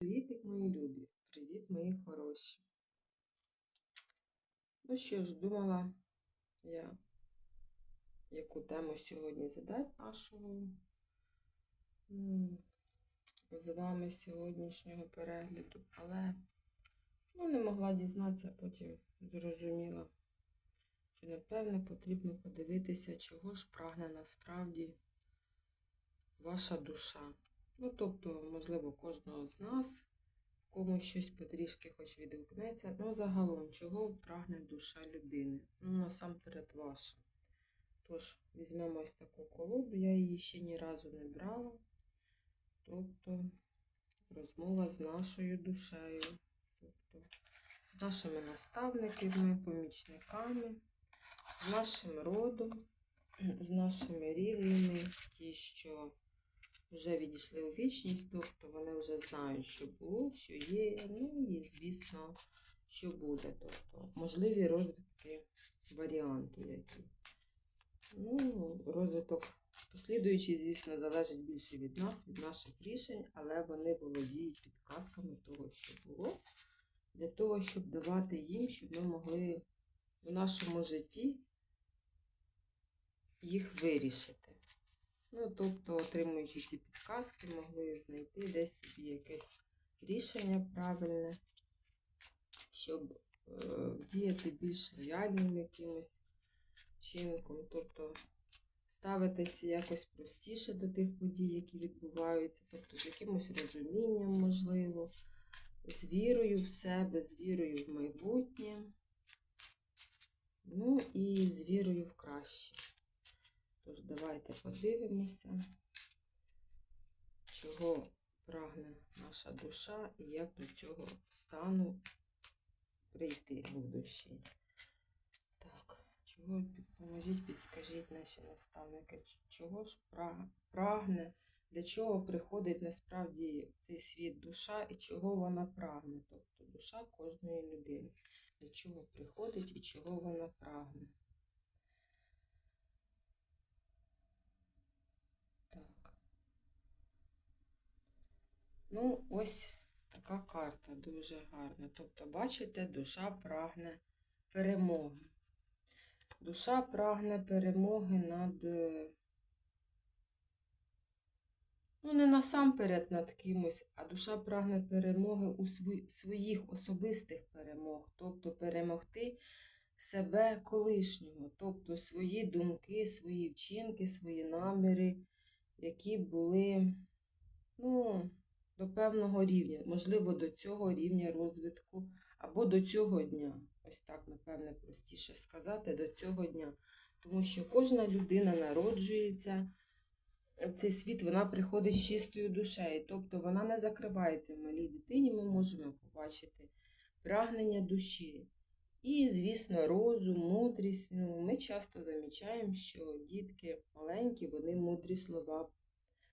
Привітик, мої любі, привіт, мої хороші. Ну що ж, думала я, яку тему сьогодні задати нашого з вами сьогоднішнього перегляду, але ну, не могла дізнатися, потім зрозуміла, що напевне потрібно подивитися, чого ж прагне насправді ваша душа. Ну, тобто, можливо, кожного з нас, комусь щось потрішки хоч відгукнеться. Ну, загалом, чого прагне душа людини? Ну, насамперед ваша. Тож, візьмемо ось таку колоду, я її ще ні разу не брала. Тобто, розмова з нашою душею, тобто, з нашими наставниками, помічниками, з нашим родом, з нашими рівнями, ті, що вже відійшли у вічність, тобто вони вже знають, що було, що є, ну і, звісно, що буде. Тобто, можливі розвитки варіанту які. Ну, розвиток послідуючий, звісно, залежить більше від нас, від наших рішень, але вони володіють підказками того, що було, для того, щоб давати їм, щоб ми могли в нашому житті їх вирішити. Ну, тобто, отримуючи ці підказки, могли знайти десь собі якесь рішення правильне, щоб е, діяти більш лояльним якимось чинком, тобто ставитися якось простіше до тих подій, які відбуваються, тобто з якимось розумінням, можливо, з вірою в себе, з вірою в майбутнє, ну і з вірою в краще. Тож, давайте подивимося, чого прагне наша душа і як до цього стану прийти в душі. Так, чого поможіть, підскажіть наші наставники, чого ж прагне, для чого приходить насправді цей світ душа і чого вона прагне, тобто душа кожної людини, для чого приходить і чого вона прагне. Так. Ну, ось така карта дуже гарна. Тобто, бачите, душа прагне перемоги. Душа прагне перемоги над, е, ну, не насамперед над кимось, а душа прагне перемоги у своїх особистих перемог, тобто перемогти себе колишнього, тобто свої думки, свої вчинки, свої наміри, які були, ну, до певного рівня, можливо, до цього рівня розвитку або до цього дня. Ось так, напевне, простіше сказати, до цього дня. Тому що кожна людина народжується в цей світ, вона приходить з чистою душею, тобто вона не закривається в малій дитині, ми можемо побачити прагнення душі. І, звісно, розум, мудрість. Ну, ми часто замічаємо, що дітки маленькі, вони мудрі слова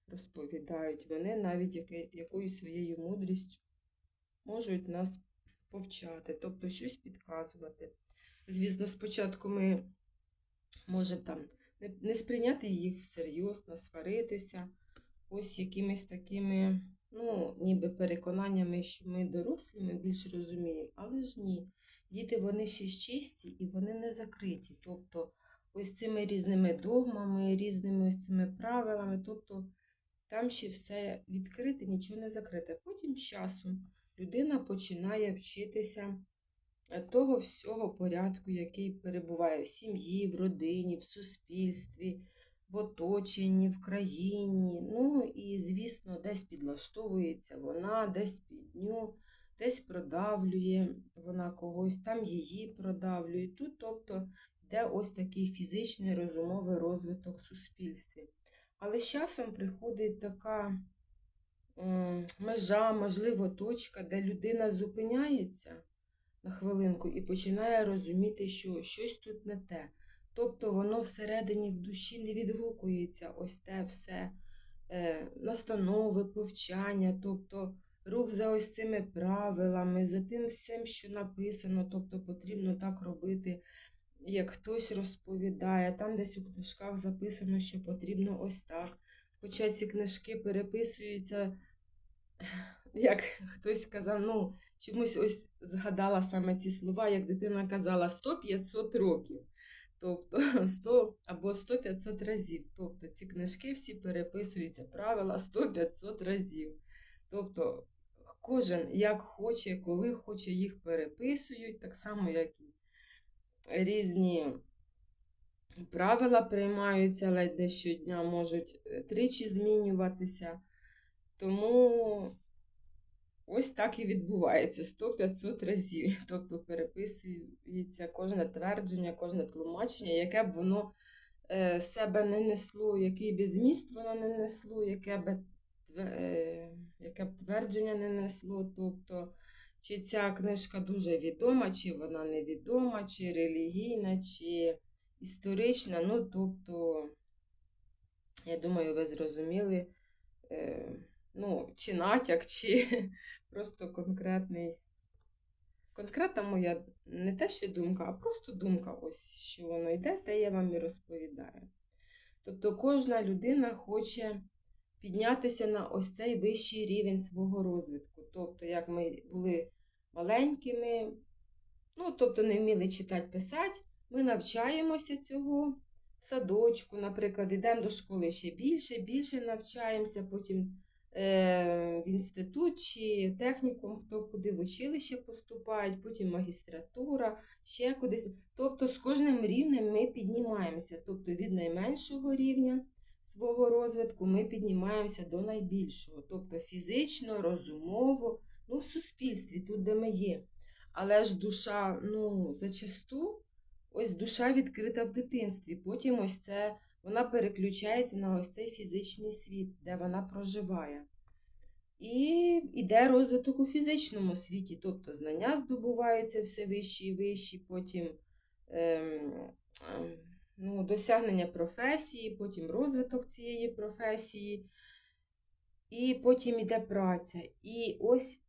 розповідають. Вони навіть яке, якоюсь своєю мудрістю можуть нас повчати, тобто щось підказувати. Звісно, спочатку ми можемо там не, сприйняти їх всерйоз, насваритися, ось якимись такими, ну, ніби переконаннями, що ми дорослі, ми більш розуміємо, але ж ні. Діти вони ще чисті і вони не закриті. Тобто, ось цими різними догмами, різними ось цими правилами, тобто там ще все відкрите, нічого не закрите. Потім з часом людина починає вчитися е, того всього порядку, який перебуває в сім'ї, в родині, в суспільстві, в оточенні, в країні. Ну і, звісно, десь підлаштовується вона, десь під ню, десь продавлює вона когось, там її продавлює. Тут, тобто, йде ось такий фізичний розумовий розвиток суспільстві. Але з часом приходить така межа, можливо, точка, де людина зупиняється на хвилинку і починає розуміти, що щось тут не те. Тобто воно всередині в душі не відгукується ось те все е, настанови, повчання, тобто рух за ось цими правилами, за тим всім, що написано, тобто потрібно так робити, як хтось розповідає, там десь у книжках записано, що потрібно ось так. Хоча ці книжки переписуються як хтось сказав, ну, чомусь ось згадала саме ці слова, як дитина казала 100-500 років. Тобто 100 або 100-500 разів. Тобто ці книжки всі переписуються правила 100-500 разів. Тобто кожен як хоче, коли хоче, їх переписують, так само, як і різні правила приймаються ледь не щодня, можуть е, тричі змінюватися. Тому ось так і відбувається 100-500 разів. Тобто переписується кожне твердження, кожне тлумачення, яке б воно е, себе не несло, який би зміст воно не несло, яке б, е, яке б твердження не несло. Тобто, чи ця книжка дуже відома, чи вона невідома, чи релігійна, чи історична. Ну, тобто, я думаю, ви зрозуміли, е, ну, чи натяк, чи просто конкретний. Конкретна моя не те, що думка, а просто думка, ось що воно йде, те я вам і розповідаю. Тобто кожна людина хоче піднятися на ось цей вищий рівень свого розвитку. Тобто, як ми були маленькими, ну, тобто не вміли читати, писати, ми навчаємося цього в садочку, наприклад, йдемо до школи ще більше, більше навчаємося, потім е, в інститут чи технікум, хто куди в училище поступають, потім магістратура, ще кудись. Тобто з кожним рівнем ми піднімаємося. Тобто від найменшого рівня свого розвитку ми піднімаємося до найбільшого. Тобто фізично, розумово, ну в суспільстві, тут, де ми є. Але ж душа, ну, зачасту, ось душа відкрита в дитинстві. Потім ось це вона переключається на ось цей фізичний світ, де вона проживає. І йде розвиток у фізичному світі, тобто знання здобуваються все вищі і вищі, потім ем, ем, ну, досягнення професії, потім розвиток цієї професії, і потім йде праця. І ось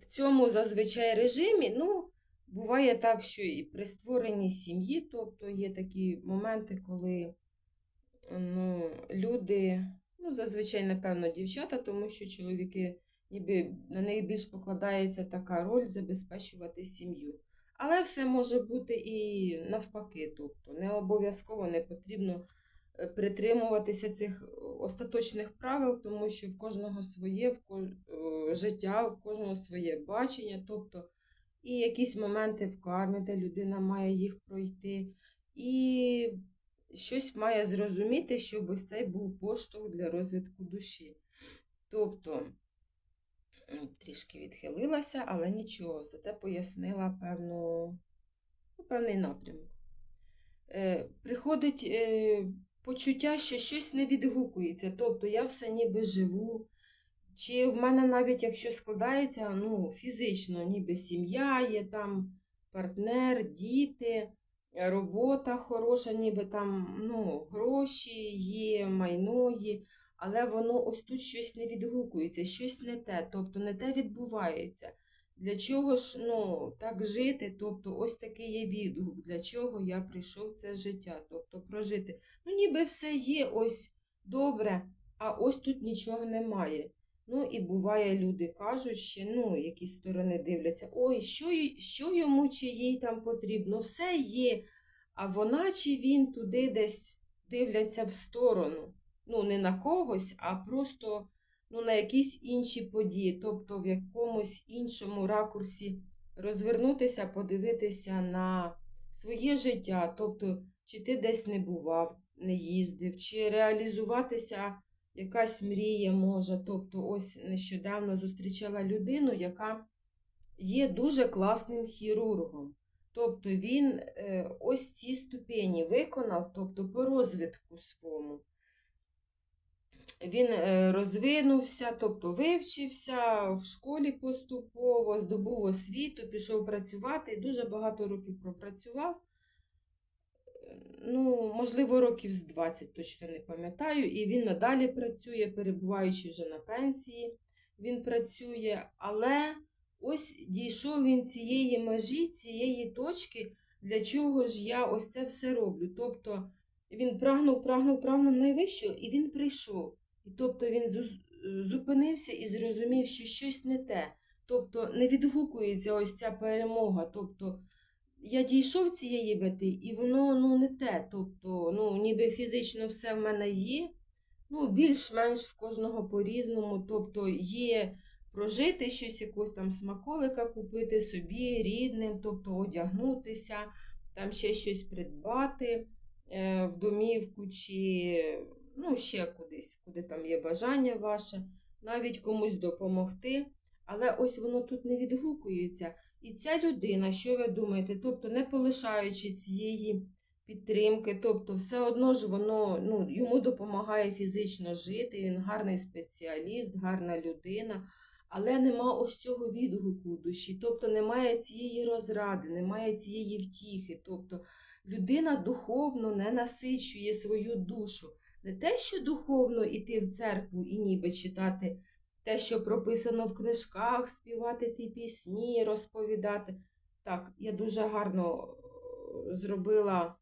в цьому зазвичай режимі, ну, буває так, що і при створенні сім'ї, тобто є такі моменти, коли ну, люди, ну, зазвичай, напевно, дівчата, тому що чоловіки, ніби на них більш покладається така роль забезпечувати сім'ю. Але все може бути і навпаки, тобто не обов'язково не потрібно притримуватися цих остаточних правил, тому що в кожного своє в ко- е, життя, в кожного своє бачення, тобто і якісь моменти в кармі, де людина має їх пройти, і щось має зрозуміти, щоб ось цей був поштовх для розвитку душі. Тобто, трішки відхилилася, але нічого, зате пояснила певну, ну, певний напрямок. Е, приходить е, почуття, що щось не відгукується. Тобто я все ніби живу. Чи в мене навіть якщо складається ну, фізично, ніби сім'я є, там партнер, діти, робота хороша, ніби там ну, гроші є, майно є, але воно ось тут щось не відгукується, щось не те, тобто не те відбувається. Для чого ж ну, так жити? Тобто, ось такий є відгук, для чого я прийшов це життя, тобто прожити. Ну, ніби все є ось добре, а ось тут нічого немає. Ну, і буває, люди кажуть ще, ну, які сторони дивляться, ой, що, що йому чи їй там потрібно, все є, а вона чи він туди десь дивляться в сторону. Ну, не на когось, а просто ну, на якісь інші події, тобто в якомусь іншому ракурсі розвернутися, подивитися на своє життя, тобто, чи ти десь не бував, не їздив, чи реалізуватися якась мрія може. Тобто, ось нещодавно зустрічала людину, яка є дуже класним хірургом. Тобто він е, ось ці ступені виконав, тобто по розвитку своєму. Він е, розвинувся, тобто вивчився в школі поступово, здобув освіту, пішов працювати і дуже багато років пропрацював. Ну, можливо, років з 20, точно не пам'ятаю. І він надалі працює, перебуваючи вже на пенсії, він працює, але ось дійшов він цієї межі, цієї точки, для чого ж я ось це все роблю. Тобто він прагнув, прагнув, прагнув найвищого, і він прийшов. І тобто він зупинився і зрозумів, що щось не те. Тобто не відгукується ось ця перемога. Тобто я дійшов цієї мети, і воно ну, не те. Тобто, ну, ніби фізично все в мене є, ну, більш-менш в кожного по-різному. Тобто є прожити щось, якогось там смаколика купити собі, рідним, тобто одягнутися, там ще щось придбати в домівку чи ну, ще кудись, куди там є бажання ваше, навіть комусь допомогти. Але ось воно тут не відгукується. І ця людина, що ви думаєте, тобто не полишаючи цієї підтримки, тобто все одно ж воно ну, йому допомагає фізично жити, він гарний спеціаліст, гарна людина, але нема ось цього відгуку в душі, тобто немає цієї розради, немає цієї втіхи. Тобто людина духовно не насичує свою душу. Не те, що духовно йти в церкву і ніби читати те, що прописано в книжках, співати ті пісні, розповідати. Так, я дуже гарно е, зробила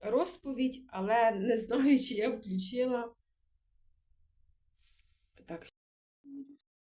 розповідь, але не знаю, чи я включила.